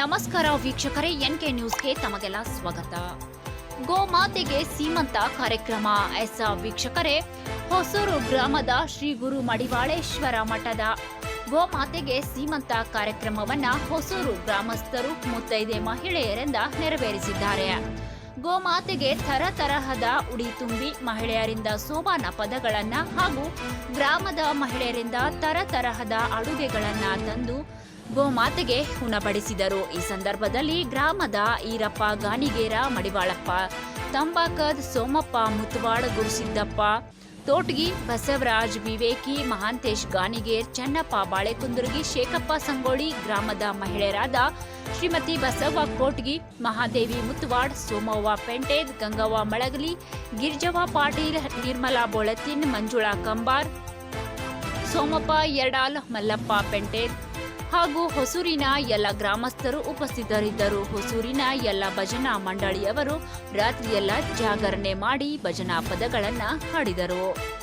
ನಮಸ್ಕಾರ ವೀಕ್ಷಕರೇ N K ನ್ಯೂಸ್ಗೆ ತಮಗೆಲ್ಲ ಸ್ವಾಗತ. ಗೋಮಾತೆಗೆ ಸೀಮಂತ ಕಾರ್ಯಕ್ರಮ. ಎಸ್, ವೀಕ್ಷಕರೇ, ಹೊಸೂರು ಗ್ರಾಮದ ಶ್ರೀ ಗುರು ಮಡಿವಾಳೇಶ್ವರ ಮಠದ ಗೋಮಾತೆಗೆ ಸೀಮಂತ ಕಾರ್ಯಕ್ರಮವನ್ನ ಹೊಸೂರು ಗ್ರಾಮಸ್ಥರು ಮುತ್ತೈದೆ ಮಹಿಳೆಯರಿಂದ ನೆರವೇರಿಸಿದ್ದಾರೆ. ಗೋಮಾತೆಗೆ ತರತರಹದ ಉಡಿ ತುಂಬಿ ಮಹಿಳೆಯರಿಂದ ಸೋಮಾನ ಪದಗಳನ್ನ ಹಾಗೂ ಗ್ರಾಮದ ಮಹಿಳೆಯರಿಂದ ತರತರಹದ ಅಡುಗೆಗಳನ್ನ ತಂದು ಗೋಮಾತೆಗೆ ಉಣಬಡಿಸಿದರು ಈ ಸಂದರ್ಭದಲ್ಲಿ ಗ್ರಾಮದ ಈರಪ್ಪ, ಗಾಣಿಗೇರ, ಮಡಿವಾಳಪ್ಪ, ತಂಬಾಕದ್ ಸೋಮಪ್ಪ ಮುತ್ತವಾಡ ಗುರುಸಿದ್ದಪ್ಪ, ತೋಟಗಿ, ಬಸವರಾಜ್, ವಿವೇಕಿ, ಮಹಾಂತೇಶ್ ಗಾನಿಗೇರ್ ಚನ್ನಪ್ಪ, ಬಾಳೆಕುಂದುರ್ಗಿ, ಶೇಖಪ್ಪ ಸಂಗೋಳಿ, ಗ್ರಾಮದ ಮಹಿಳೆಯರಾದ ಶ್ರೀಮತಿ ಬಸವ್ವ ಕೋಟ್ಗಿ, ಮಹಾದೇವಿ ಮುತ್ವಾಡ್ ಸೋಮವ್ವ ಪೆಂಟೇದ್, ಗಂಗವ್ವ ಮಳಗಲಿ, ಗಿರ್ಜವ್ವ ಪಾಟೀಲ್, ನಿರ್ಮಲಾ ಬೋಳತಿನ್, ಮಂಜುಳಾ ಕಂಬಾರ್, ಸೋಮಪ್ಪ ಎರಡಾಲ್ ಮಲ್ಲಪ್ಪ ಪೆಂಟೇದ್ ಹಾಗೂ ಹೊಸೂರಿನ ಎಲ್ಲ ಗ್ರಾಮಸ್ಥರು ಉಪಸ್ಥಿತರಿದ್ದರು. ಹೊಸೂರಿನ ಎಲ್ಲ ಭಜನಾ ಮಂಡಳಿಯವರು ರಾತ್ರಿಯೆಲ್ಲ ಜಾಗರಣೆ ಮಾಡಿ ಭಜನಾ ಪದಗಳನ್ನು ಹಾಡಿದರು.